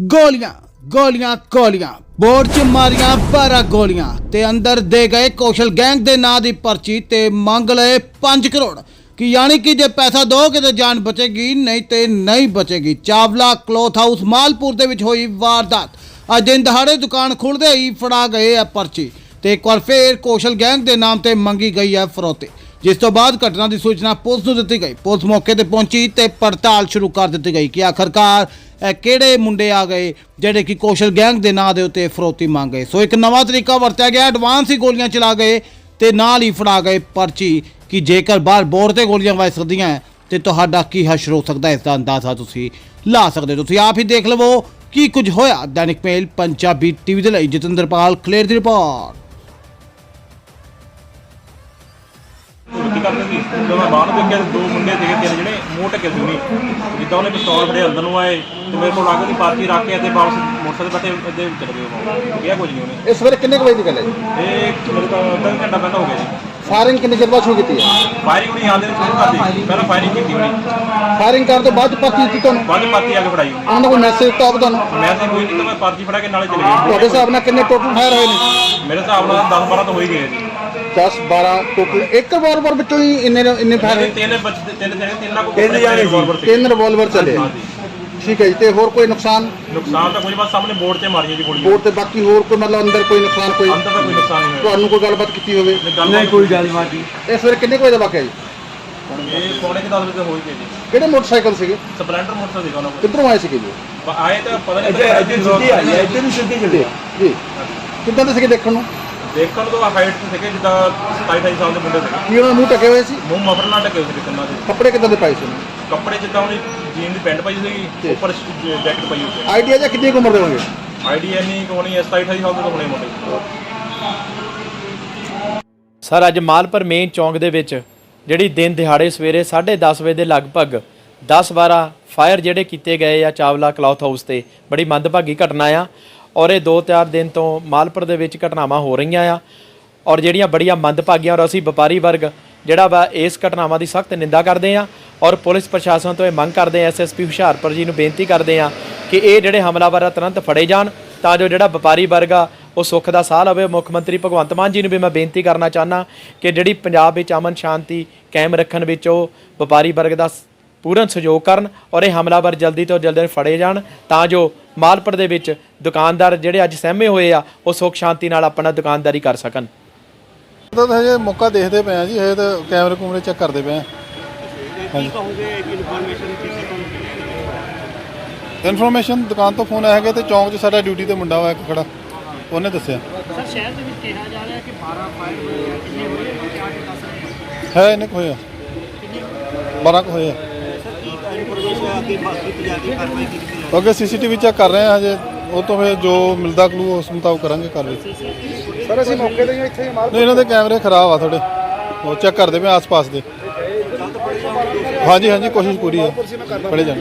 ਗੋਲੀਆਂ ਗੋਲੀਆਂ ਗੋਲੀਆਂ। ਬੋਰਡ 'ਚ ਮਾਰੀਆਂ 12 ਗੋਲੀਆਂ। ਤੇ ਅੰਦਰ ਦੇ ਗਏ ਕੌਸ਼ਲ ਗੈਂਗ ਦੇ ਨਾਂ ਦੀ ਪਰਚੀ ਤੇ ਮੰਗ ਲਏ 5 ਕਰੋੜ। ਕਿ ਯਾਨੀ ਕਿ ਜੇ ਪੈਸਾ ਦੋਗੇ ਤੇ ਜਾਨ ਬਚੇਗੀ, ਨਹੀਂ ਤੇ ਨਹੀਂ ਬਚੇਗੀ। ਚਾਵਲਾ ਕਲੋਥ ਹਾਊਸ, ਮਾਲਪੁਰ ਦੇ ਵਿੱਚ ਹੋਈ ਵਾਰਦਾਤ। ਅੱਜ ਦਿਨ ਦਹਾੜੇ ਦੁਕਾਨ ਖੁੱਲਦੇ ਹੀ ਫੜਾ ਗਏ ਆ ਪਰਚੀ। ਤੇ ਇੱਕ ਵਾਰ ਫੇਰ ਕੌਸ਼ਲ ਗੈਂਗ ਦੇ ਨਾਮ ਤੇ ਮੰਗੀ ਗਈ ਹੈ ਫਰੋਤੀ। ਜਿਸ ਤੋਂ ਬਾਅਦ ਘਟਨਾ ਦੀ ਸੂਚਨਾ ਪੁਲਿਸ ਨੂੰ ਦਿੱਤੀ ਗਈ। ਪੁਲਿਸ ਮੌਕੇ ਤੇ ਪਹੁੰਚੀ ਤੇ ਪੜਤਾਲ ਸ਼ੁਰੂ ਕਰ ਦਿੱਤੀ ਗਈ ਕਿ ਆਖਰਕਾਰ ਇਹ ਕਿਹੜੇ ਮੁੰਡੇ ਆ ਗਏ ਜਿਹੜੇ ਕਿ ਕੌਸ਼ਲ ਗੈਂਗ ਦੇ ਨਾਂ ਦੇ ਉੱਤੇ ਫਰੋਤੀ ਮੰਗ ਗਏ? ਸੋ ਇੱਕ ਨਵਾਂ ਤਰੀਕਾ ਵਰਤਿਆ ਗਿਆ ਐਡਵਾਂਸ ਹੀ ਗੋਲੀਆਂ ਚਲਾ ਗਏ ਤੇ ਨਾਲ ਹੀ ਫੜਾ ਗਏ ਪਰਚੀ ਕਿ ਜੇਕਰ ਬਾਹਰ ਬੋਰ ਤੇ ਗੋਲੀਆਂ ਵੱਜ ਸਕਦੀਆਂ ਹੈ, ਤੇ ਤੁਹਾਡਾ ਕੀ ਹਸ਼ਰ ਹੋ ਸਕਦਾ ਹੈ, ਇਸ ਦਾ ਅੰਦਾਜ਼ਾ ਤੁਸੀਂ ਲਾ ਸਕਦੇ ਹੋ। ਤੁਸੀਂ ਆਪ ਹੀ ਦੇਖ ਲਵੋ ਕੀ ਕੁਝ ਹੋਇਆ। ਦੈਨਿਕ ਮੇਲ ਪੰਜਾਬੀ ਟੀਵੀ ਦੇ ਲਈ ਜਤਿੰਦਰਪਾਲ ਕਲੇਰ ਦੀ ਰਿਪੋਰਟ। ਕਰਦੇ ਸੀ। ਜਦੋਂ ਮੈਂ ਬਾਹਰ ਦੇਖਿਆ ਤੇ ਦੋ ਮੁੰਡੇ ਸੀਗੇ ਤਿੰਨ ਜਿਹੜੇ ਮੂੰਹ ਸੀ। ਨਹੀਂ ਜਿੱਦਾਂ ਉਹਨੇ ਪਿਸਤੌਲ ਫੜੇ ਅੰਦਰ ਨੂੰ ਆਏ ਤੇ ਮੇਰੇ ਕੋਲ ਲਾਗੇ ਦੀ ਪਾਰਟੀ ਰੱਖ ਕੇ ਤੇ ਵਾਪਸ ਮੋਟਰਸਾਈਕਲ ਤੇ ਇੱਥੇ ਚਲੇ ਗਏ ਉਹ। ਗਿਆ ਕੁਝ ਨਹੀਂ ਉਹਨੇ। ਇਸ ਸਵੇਰੇ ਕਿੰਨੇ ਕੁ ਵਜੇ ਦੀ ਗੱਲ ਹੈ ਜੀ? ਇਹ ਮੇਰੇ ਤੋਂ ਅੱਧਾ ਘੰਟਾ ਪਹਿਲਾਂ ਹੋ ਗਿਆ ਜੀ। ਫਾਇਰਿੰਗ ਕਿੰਨੇ ਚਿਰ ਬਾਅਦ ਸ਼ੁਰੂ ਕੀਤੀ ਹੈ? ਫਾਇਰਿੰਗ ਉਹਨੇ ਆਂਦੇ ਨੂੰ ਸ਼ੁਰੂ ਕਰਦੀ ਪਹਿਲਾਂ ਫਾਇਰਿੰਗ ਕੀਤੀ ਉਹਨੇ। ਫਾਇਰਿੰਗ ਕਰਨ ਤੋਂ ਬਾਅਦ ਪਰਚੀ ਦਿੱਤੀ ਤੁਹਾਨੂੰ? ਬਾਅਦ ਪਾਰਟੀ ਆ ਕੇ ਫੜਾਈ ਉਹਨਾਂ। ਦਾ ਕੋਈ ਮੈਸੇਜ ਦਿੱਤਾ ਹੋਵੇ ਤੁਹਾਨੂੰ? ਮੈਂ ਤੇ ਕੋਈ ਨਹੀਂ ਤਾਂ ਮੈਂ ਪਾਰਟੀ ਫੜਾ ਕੇ ਨਾਲੇ ਚਲੇ ਤੁਹਾਡੇ ਗਏ। ਹਿਸਾਬ ਨਾਲ ਕਿੰਨੇ ਟੋਟਲ ਫਾਇਰ ਹੋਏ ਨੇ? ਮੇਰੇ ਹਿਸਾਬ ਨਾਲ 10 12 ਤਾਂ ਹੋ ਹੀ ਗਏ ਜੀ। 10 12 ਟੋਟਲ ਇੱਕ ਰਿਵਾਲਵਰ ਵਿੱਚੋਂ ਹੀ ਇੰਨੇ ਇੰਨੇ ਫਾਇਰ ਹੋਏ। ਤਿੰਨ ਬੱਚੇ ਤਿੰਨ ਜਿਹੜੇ ਤਿੰਨਾਂ ਕੋਲ ਤਿੰਨ ਜਾਣੇ ਸੀ। ਤਿੰਨ ਰਿਵਾਲਵਰ ਚੱਲੇ। ਠੀਕ ਹੈ ਜੀ ਤੇ ਹੋਰ ਕੋਈ ਨੁਕਸਾਨ? ਨੁਕਸਾਨ ਤਾਂ ਕੋਈ ਬਸ ਸਾਹਮਣੇ ਬੋਰਡ ਤੇ ਮਾਰੀਆਂ ਜੀ ਗੋਲੀਆਂ। ਬੋਰਡ ਤੇ ਬਾਕੀ ਹੋਰ ਕੋਈ ਮਤਲਬ ਅੰਦਰ ਕੋਈ ਨੁਕਸਾਨ ਕੋਈ? ਅੰਦਰ ਤਾਂ ਕੋਈ ਨੁਕਸਾਨ ਨਹੀਂ ਹੋਇਆ। ਤੁਹਾਨੂੰ ਕੋਈ ਗੱਲਬਾਤ ਕੀਤੀ ਹੋਵੇ? ਨਹੀਂ ਕੋਈ ਗੱਲਬਾਤ ਨਹੀਂ। ਇਸ ਸਵੇਰੇ ਕਿੰਨੇ ਕੁ ਵਜੇ ਦਾ ਵਾਕਿਆ ਜੀ? ਇਹ ਪੌਣੇ ਕਿ 10 ਵਜੇ ਤੇ ਹੋ ਹੀ ਗਏ ਜੀ। ਕਿਹੜੇ ਮੋਟਰਸਾਈਕਲ ਸੀਗੇ? ਸਪਲੈਂਡਰ ਮੋਟਰਸਾਈਕਲ ਸੀਗਾ ਉਹਨਾਂ ਕੋਲ। ਕਿੱਧਰੋਂ ਆਏ ਸੀਗੇ ਜੀ? ਬ- ਆਏ ਤਾਂ ਪਤਾ ਨਹੀਂ ਇੱਧਰ ਇੱਧਰ ਸਿੱਧੀ ਆਈ ਹੈ ਇੱਧਰ ਜੀ ਜੀ। ਕਿੱਦਾਂ ਦੇ ਸੀਗੇ ਦੇਖਣ ਨੂੰ? ਦੇਖਣ ਤੋਂ ਹਾਈਟ ਤੇ ਸੀਗੇ ਜਿੱਦਾਂ 27 28 ਸਾਲ ਦੇ ਮੁੰਡੇ ਸੀਗੇ। ਕੀ ਉਹਨਾਂ ਦੇ ਮੂੰਹ ਟਕੇ ਹੋਏ ਸੀ? ਮੂੰਹ ਮਫਰ ਨਾਲ ਢਕੇ ਹੋਏ ਸੀ ਕੰਨਾਂ ਦੇ। ਕੱਪੜੇ ਕਿੱਦਾਂ ਦੇ ਪਾਏ ਸੀ? ਕੱਪੜੇ ਜਿੱਦਾਂ ਉਹਨੇ ਜੀਨ ਦੀ ਪੈਂਟ ਪਾਈ ਸੀਗੀ ਉੱਪਰ ਜੈਕਟ ਪਾਈ ਹੋਈ ਸੀ। ਆਈਡੀਆ ਜਾਂ ਕਿੰਨੀ ਕੁ ਉਮਰ ਦੇ ਹੋਣਗੇ? ਆਈਡੀ ਨਹੀਂ ਕੋਣੀ 27 28 ਸਾਲ ਦੇ ਤਾਂ ਹੋਣੇ ਮੁੰਡੇ। ਸਰ ਅੱਜ ਮਾਲਪੁਰ ਮੇਨ ਚੌਂਕ ਦੇ ਵਿੱਚ ਜਿਹੜੀ ਦਿਨ ਦਿਹਾੜੇ ਸਵੇਰੇ 10:30 ਵਜੇ ਦੇ ਲਗਭਗ 10-12 ਫਾਇਰ ਜਿਹੜੇ ਕੀਤੇ ਗਏ ਆ ਚਾਵਲਾ ਕਲੌਥ ਹਾਊਸ ਤੇ ਬੜੀ ਮੰਦਭਾਗੀ ਘਟਨਾ ਆ। ਔਰ ਇਹ 2-4 ਦਿਨ ਤੋਂ ਮਾਲਪੁਰ ਦੇ ਵਿੱਚ ਘਟਨਾਵਾਂ ਹੋ ਰਹੀਆਂ ਆ। ਔਰ ਜਿਹੜੀਆਂ ਬੜੀਆਂ ਮੰਦਭਾਗੀਆਂ ਔਰ ਅਸੀਂ ਵਪਾਰੀ ਵਰਗ ਜਿਹੜਾ ਵਾ ਇਸ ਘਟਨਾਵਾਂ ਦੀ ਸਖਤ ਨਿੰਦਾ ਕਰਦੇ ਆ ਔਰ ਪੁਲਿਸ ਪ੍ਰਸ਼ਾਸਨ ਤੋਂ ਇਹ ਮੰਗ ਕਰਦੇ ਆ ਐਸਐਸਪੀ ਹੁਸ਼ਿਆਰਪੁਰ ਜੀ ਨੂੰ ਬੇਨਤੀ ਕਰਦੇ ਆ ਕਿ ਇਹ ਜਿਹੜੇ ਹਮਲਾਵਰ ਆ ਤੁਰੰਤ ਫੜੇ ਜਾਣ ਤਾਂ ਜੋ ਜਿਹੜਾ ਵਪਾਰੀ ਵਰਗ ਆ, ਉਹ ਸੁੱਖ ਦਾ ਸਾਹ ਲਵੇ। ਮੁੱਖ ਮੰਤਰੀ ਭਗਵੰਤ ਮਾਨ ਜੀ ਨੂੰ ਵੀ ਮੈਂ ਬੇਨਤੀ ਕਰਨਾ ਚਾਹਨਾ ਕਿ ਜਿਹੜੀ ਪੰਜਾਬ ਵਿੱਚ ਅਮਨ ਸ਼ਾਂਤੀ ਕਾਇਮ ਰੱਖਣ ਵਿੱਚ ਉਹ ਵਪਾਰੀ ਵਰਗ ਦਾ ਪੂਰਨ ਸਹਿਯੋਗ ਕਰਨ ਔਰ ਇਹ ਹਮਲਾਵਰ ਜਲਦੀ ਤੋਂ ਜਲਦੀ ਫੜੇ ਜਾਣ ਤਾਂ ਜੋ ਮਾਲਪੁਰ ਦੇ ਵਿੱਚ ਦੁਕਾਨਦਾਰ ਜਿਹੜੇ ਅੱਜ ਸਹਿਮੇ ਹੋਏ ਆ ਉਹ ਸੁੱਖ ਸ਼ਾਂਤੀ ਨਾਲ ਆਪਣਾ ਦੁਕਾਨਦਾਰੀ ਕਰ ਸਕਣ। ਤਾਂ ਹਜੇ ਮੌਕਾ ਦੇਖਦੇ ਪਏ ਆ ਜੀ ਹਜੇ ਤਾਂ ਕੈਮਰੇ ਕੁਮਰੇ ਚੈੱਕ ਕਰਦੇ ਪਏ ਆ। ਹਾਂਜੀ। ਇਨਫੋਰਮੇਸ਼ਨ ਦੁਕਾਨ ਤੋਂ ਫੋਨ ਆਇਆ ਹੈਗਾ ਤੇ ਚੌਂਕ 'ਚ ਸਾਡਾ ਡਿਊਟੀ ਤੇ ਮੁੰਡਾ ਹੋਇਆ ਇੱਕ ਖੜਾ ਉਹਨੇ ਦੱਸਿਆ। ਸਰ ਸ਼ਹਿਰ ਦੇ ਵਿੱਚ ਕਿਹਾ ਜਾ ਰਿਹਾ ਕਿ 12 ਫਾਇਰ ਹੋਏ ਕਿੰਨੇ ਹੈ ਇਹਨੇ ਕੁ ਹੋਇਆ 12 ਕੁ ਹੋਏ ਆ ਅੱਗੇ ਸੀਸੀਟੀਵੀ ਚੈੱਕ ਕਰ ਰਹੇ ਆ ਹਜੇ ਉਹ ਤੋਂ ਫਿਰ ਜੋ ਮਿਲਦਾ ਕਲੂ ਉਸ ਮੁਤਾਬਕ ਕਰਾਂਗੇ ਕਾਰਵਾਈ। ਸਰ ਅਸੀਂ ਮੌਕੇ ਤੇ ਹੀ ਇੱਥੇ ਹੀ ਮਾਰ ਨਹੀਂ ਇਹਨਾਂ ਦੇ ਕੈਮਰੇ ਖਰਾਬ ਆ ਥੋੜੇ ਉਹ ਚੈੱਕ ਕਰਦੇ ਪਏ ਆਸ-ਪਾਸ ਦੇ। ਹਾਂਜੀ ਹਾਂਜੀ ਕੋਸ਼ਿਸ਼ ਪੂਰੀ ਹੈ। ਫੜੇ ਜਾਣ।